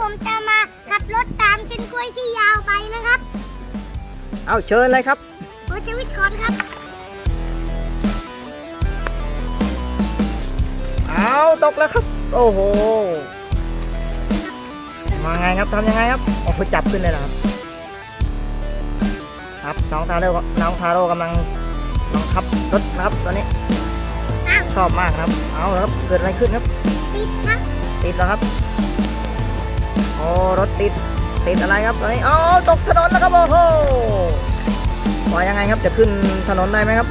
ผมจะมาขับรถตามเส้นกล้วยที่ยาวไปนะครับ เอาเชิญเลยครับโอชีวิตก่อนครับ เอาตกแล้วครับ โอ้โหมาไงครับทำยังไงครับโอ้โหจับขึ้นเลยนะครับ ครับน้องทาโร่น้องทาโร่กำลังบังคับรถนะครับตอนนี้อ้าวชอบมากครับ เอาแล้วครับ เกิดอะไรขึ้นครับ ติดครับ ติดแล้วครับโอ้รถติดติดอะไรครับตอนนี้อ๋อตกถนนแล้วครับโอ้โหว่ายังไงครับจะขึ้นถนนได้ไหมครับ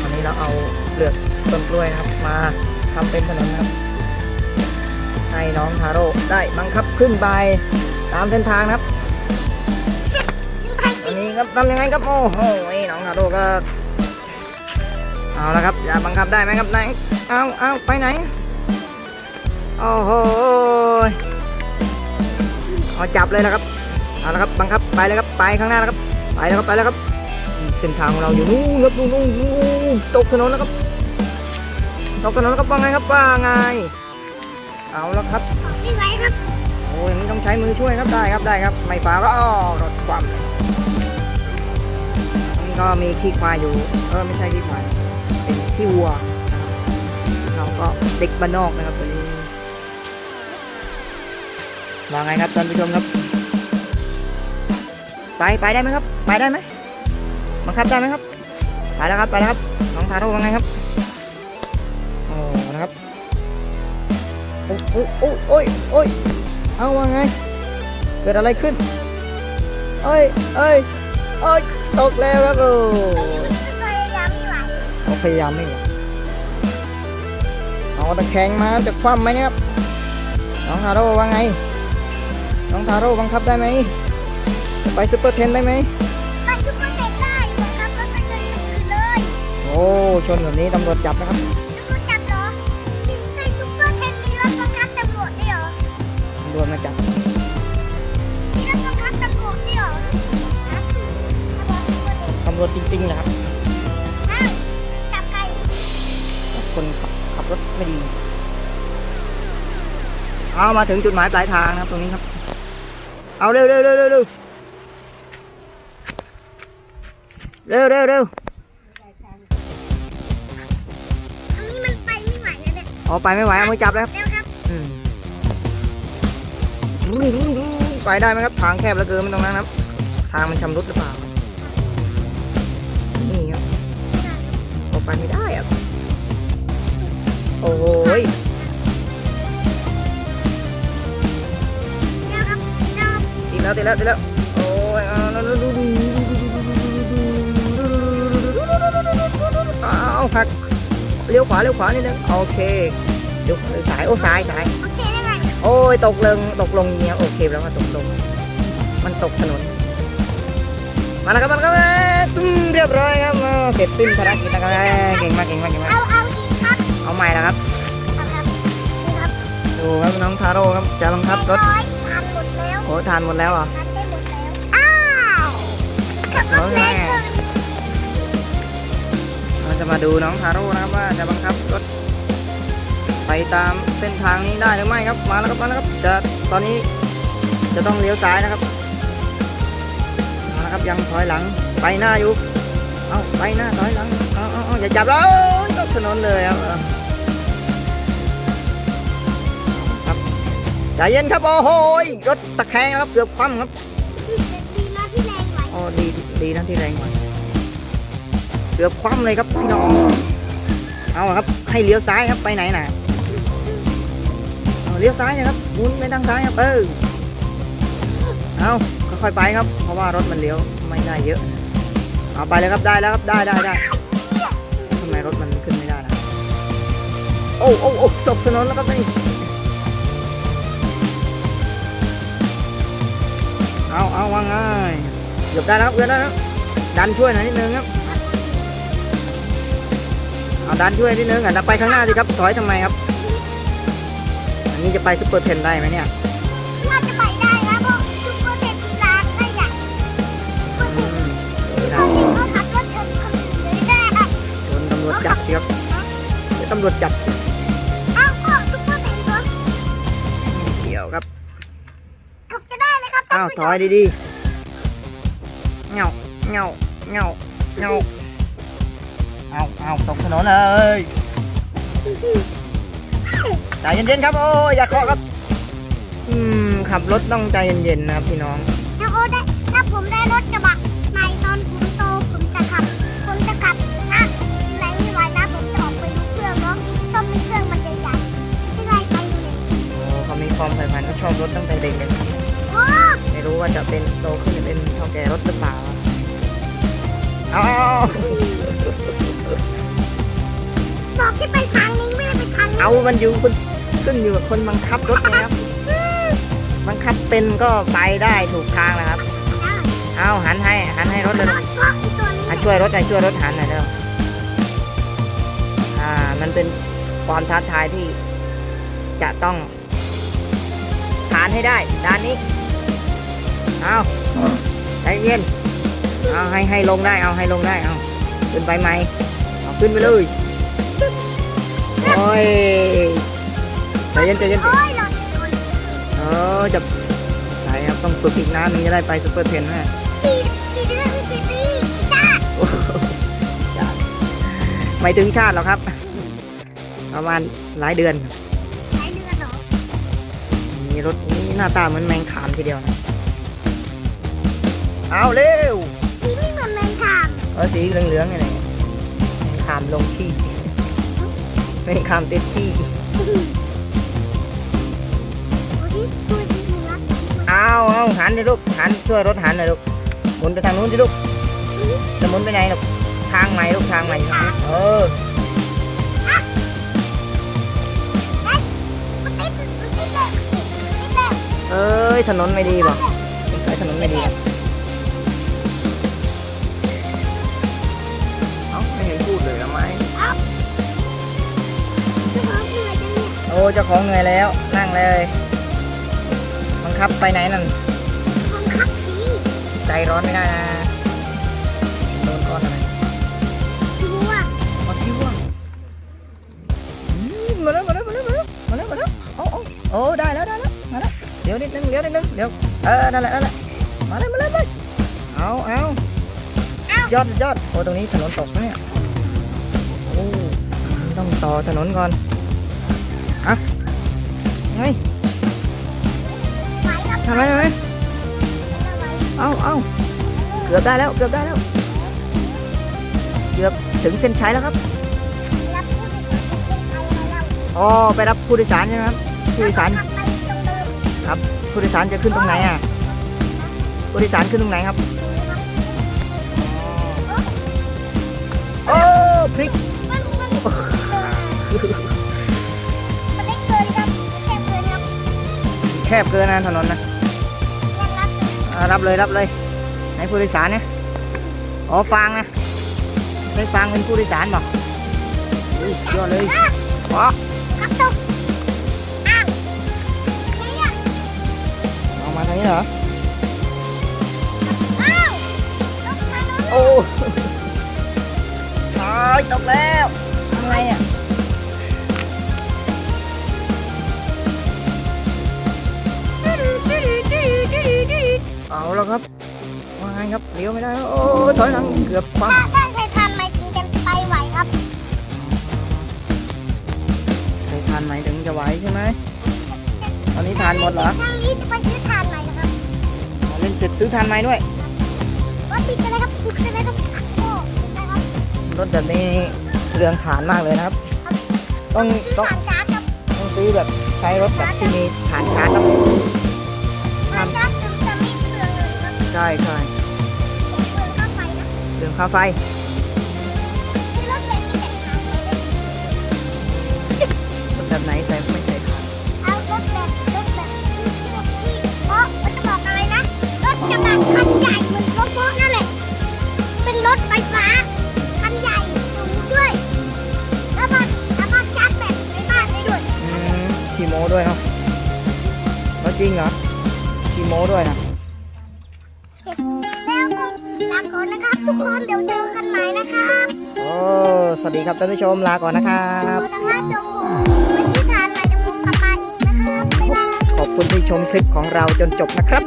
ตอนนี้เราเอาเปลือกต้นกล้วยนะครับมาทำเป็นถนนนะครับให้น้องทาโร่ได้บังคับขึ้นไปตามเส้นทางครับขึ้นไปตอนนี้ครับทำยังไงครับโอ้โหน้องทาโร่ก็เอาละครับจะบังคับได้ไหมครับไหนเอาเอาไปไหนโอ้โห เอาจับเลยนะครับเอาละครับบังคับไปเลยครับไปข้างหน้าแล้วครับ ไปแล้วครับไปแล้วครับ เส้นทางของเราอยู่นู่นครับนู่นนู่นนู่นตกถนนแล้วครับตกถนนแล้วครับว่าไงครับว่าไง เอาละครับออกไม่ไหวครับโอ้ยอย่างนี้ต้องใช้มือช่วยครับได้ครับได้ครับ ไม่ฟ้าก็อ้อรถความเลยนี่ก็มีขี้ควายอยู่เออไม่ใช่ขี้ควายเป็นขี้วัวนะครับเราก็เด็กบ้านนอกนะครับตัวนี้ ว่าไงครับท่านผู้ชมครับ ไปไปได้ไหมครับ ไปได้ไหมบังคับได้ไหมครับ ไปแล้วครับไปแล้วครับน้องทาโร่ว่าไงครับโอ้นะครับโอ้โอ้โอ้โอ้ยโอ้ยเอาว่าไง เกิดอะไรขึ้นเอ้ยเอ้ยเอ้ยตกแล้วครับโอ้พยายามไม่ไหวเขาพยายามไม่ไหวเอาตะแคงมาจะคว่ำไหมเนี่ยครับน้องทาโร่ว่าไง น้องทาโร่บังคับได้ไหมจะไปซุปเปอร์เทนได้ไหมไปทุกคนเด็กได้เหมือนครับรถไปเดินอื่นเลยโอ้ชนแบบนี้ตำรวจจับนะครับตำรวจจับเหรอมีในซุปเปอร์เทนมีรถบังคับตำรวจด้วยเหรอตำรวจมาจับมีรถบังคับตำรวจด้วยเหรอฮะตำรวจซุปเปอร์เทนตำรวจจริงๆนะครับอ้าวจับใครคนขับขับรถไม่ดีเอามาถึงจุดหมายปลายทางนะครับตรงนี้ครับ เอาเร็วเร็วเร็วเร็วเร็วเร็วเร็วเร็วอันนี้มันไปไม่ไหวแล้วเนี่ยเอาไปไม่ไหวเอามือจับแล้วครับเร็วครับอืมไปได้ไหมครับทางแคบเหลือเกินมันตรงนั้นครับ ทางมันชำรุดหรือเปล่า นี่ครับออกไปไม่ได้อะโอ้โห ติดแล้วติดแล้วติดแล้วโอ้ยเอาเอาหักเลี้ยวขวาเลี้ยวขวานิดนึงโอเคเลี้ยวขวายโอ้ซ้ายซ้ายโอเคได้ไหมโอ้ยตกลงตกลงเนี่ยโอเคแล้วก็ตกลง มันตกถนนมาแล้วครับมันก็ตึ้งเรียบร้อยครับเสร็จสิ้นภารกิจนะครับเก่งมากเก่งมากเก่งมากเอาเอาอีกครับเอาใหม่แล้วครับเอาครับนี่ครับดูครับน้องทาโร่ครับจะบังคับรถ โอ้ทานหมดแล้วเหรอทานได้หมดแล้ว อ้าวขับรถแรงเกินเราจะมาดูน้องทาโร่นะครับว่าจะบังคับรถไปตามเส้นทางนี้ได้หรือไม่ครับ มาแล้วครับมาแล้วครับจะตอนนี้จะต้องเลี้ยวซ้ายนะครับมาแล้วครับยังถอยหลังไปหน้าอยู่ เอาไปหน้าถอยหลังเอาเอาเอาอย่าจับแล้วตกถนนเลยครับเอาครับ ใจเย็นครับโอ้โหยรถตะแคงนะครับเกือบคว่ำครับดีนะที่แรงไหวอ๋อดีดีนะที่แรงกว่าเกือบคว่ำเลยครับพี่น้องเอาละครับให้เลี้ยวซ้ายครับไปไหนน่ะเอาเลี้ยวซ้ายนะครับหมุนไปทางซ้ายครับเออเอาค่อยๆไปครับ เพราะว่ารถมันเลี้ยวไม่ได้เยอะ เอาไปเลยครับได้แล้วครับได้ได้ได้ทำไมรถมันขึ้นไม่ได้นะโอ้โอ้โอ้ตกถนนแล้วครับนี่ เอาเอาว่าไงเกือบได้แล้วครับเกือบได้แล้วดันช่วยหน่อยนิดนึงครับเอาดันช่วยนิดนึงอะแล้วไปข้างหน้าสิครับถอยทำไมครับ อันนี้จะไปซุปเปอร์เทนได้ไหมเนี่ยน่าจะไปได้นะเพราะซุปเปอร์เทนมีร้านได้ใหญ่อืมซุปเปอร์เทนเขาขับรถชนคนอื่นเลยได้โดนตำรวจจับสิครับเดี๋ยวตำรวจจับอ้าวก็ซุปเปอร์เทนเขาเกี่ยวครับ อ้าวถอยดีๆเงาเงาเงาเงาเอาเอาตกถนนเลยใจเย็นๆครับ โอ้ยอย่าเคาะครับ อืมขับรถต้องใจเย็นๆนะครับพี่น้อง ถ้าโอได้ถ้าผมได้รถกระบะใหม่ตอนผมโตผมจะขับ ผมจะขับนะแรงไม่ไหวนะผมจะออกไปดูเครื่องเนาะซ่อมในเครื่องมันใหญ่ๆที่ไรไปอยู่เลยโอ้เขามีความใฝ่ฝันเขาชอบรถตั้งแต่เด็กเลยโอ้ไม่รู้ ว่าจะเป็นโตขึ้นจะเป็นเท่าแก่รถหรือเปล่าเอาเอาบอกให้ไปทางนี้ไม่ได้ไปทางนี้เอามันอยู่คุณขึ้นอยู่กับคนบังคับรถนะครับ บังคับเป็นก็ไปได้ถูกทางนะครับ เอาหันให้หันให้รถเลยรถก็ไอตัวนี้อะช่วยรถหน่อยช่วยรถหันหน่อยเร็วอ่า มันเป็นความท้าทายที่จะต้องผ่านให้ได้ด้านนี้ เอาใจเย็น เอาให้ให้ลงได้ เอาให้ลงได้ เอาขึ้นไปไหมเอาขึ้นไปเลย โอ้ยใจเย็นใจเย็นโอ้ยรถชนเออจะใส่ครับต้องฝึกอีกนานนึงจะได้ไปซุปเปอร์เทนนะกี่กี่เดือนกี่ปีกี่ชาติโอ้โหชาติไม่ถึงชาติหรอกครับประมาณหลายเดือน หลายเดือนเหรอ มีรถนี้หน้าตาเหมือนแมงขามทีเดียวนะ เอาเร็ว สีไม่เหมือนแมงทางเออสีเหลืองๆไงเนี่ยแมงขามลงที่แมงขามติดที่โอ้ยดูดีดูนะเอาเอาหันดิลูกหันช่วยรถหันหน่อยลูกหมุนไปทางนู้นสิลูกจะหมุนไปไหนลูกทางใหม่ลูกทางใหม่อยู่ทางนี้เออมันติดมันติดเลยติดเลยเอ้ยถนนไม่ดีป่ะสงสัยถนนไม่ดี อ้เจ้าของเหนื่อยแล้วนั่งเลยบังคับไปไหนนั่นบังคับสีใจร้อนไม่ได้นะโดนก้อนอะไรชัวร์มาที่ว่างอืมมาแล้วมาแล้วมาแล้วมาแล้วมาแล้วมาแล้วโอ้โอ้โอ้ได้แล้วได้แล้วมาแล้วเดี๋ยวนิดนึงเดี๋ยวนิดนึงเดี๋ยวเออนั่นแหละนั่นแหละมาเลยมาเลยมาเลยเอาเอายอดยอดโอ้ตรงนี้ถนนตกนะเนี่ยโอ้ต้องต่อถนนก่อน อะไงทำไมทำไหวเอาเอาเกือบได้แล้ว เกือบได้แล้ว เกือบถึงเส้นชัยแล้วครับอ๋อไปรับผู้โดยสารใช่ไหมครับ ผู้โดยสารขับ ผู้โดยสารจะขึ้นตรงไหนอะ ผู้โดยสารขึ้นตรงไหนครับ โอ้พลิก แคบเกินนะถนนนะรับเลยรับเลยไหนผู้โดยสารเนี่ยอ๋อฟางนะใช้ฟางเป็นผู้โดยสารบอกอุ้ยยอดเลยอ๋อครับตกอ้าวเอามาทางนี้เหรออู้ตายตกแล้ว เอาแล้วครับว่าไงครับเลี้ยวไม่ได้แล้วโอ้ถอยหลังเกือบคว่ถ้าถ้าใช้ทันไหมถึงจะไปไหวครับำใส่ทานไหมถึงจะไหวใช่ไหมตอนนี้ทานหมดเหรอทางนี้จะไปซื้อทานไหมนะครับอ๋อเล่นเสร็จซื้อทานไหมด้วยว่าติดกันเลยครับติดกันเลยครับโอ้ติดกันครับรถแบบนี้เรืองฐานมากเลยนะครับ ต้องซื้อต้องฐานชาร์จครับต้องซื้อแบบใช้รถแบบที่มีฐานชาร์จครับ ช่ใช่เปลืองค่าไฟนะเรื่องค่าไฟรถเล็กที่แบบไหนใส่ไม่ใส่ฐานเอารถแบบรถแบบที่ที่ที่เพราะมันจะบอกอะไรนะรถกระบะคันใหญ่เหมือนรถโบ๊ทนั่นแหละเป็นรถไฟฟ้าคันใหญ่สูงด้วยแล้วมันสามาชาร์จแบตในบ้านได้ด้วยขี่โม้ด้วยเนาะแล้วจริงเหรอขี่โม้ด้วยนะ ทุกคนเดี๋ยวเจอกันใหม่นะครับโอ้สวัสดีครับท่านผู้ชมลาก่อนนะครับทางร้านจธีทานไรจะมุปราณนี้นะครับบขอบคุณที่ชมคลิปของเราจนจบนะครับ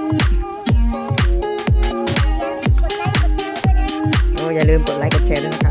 ออย่าลืมกดไลค์กดแชร์ด้วยนะครับ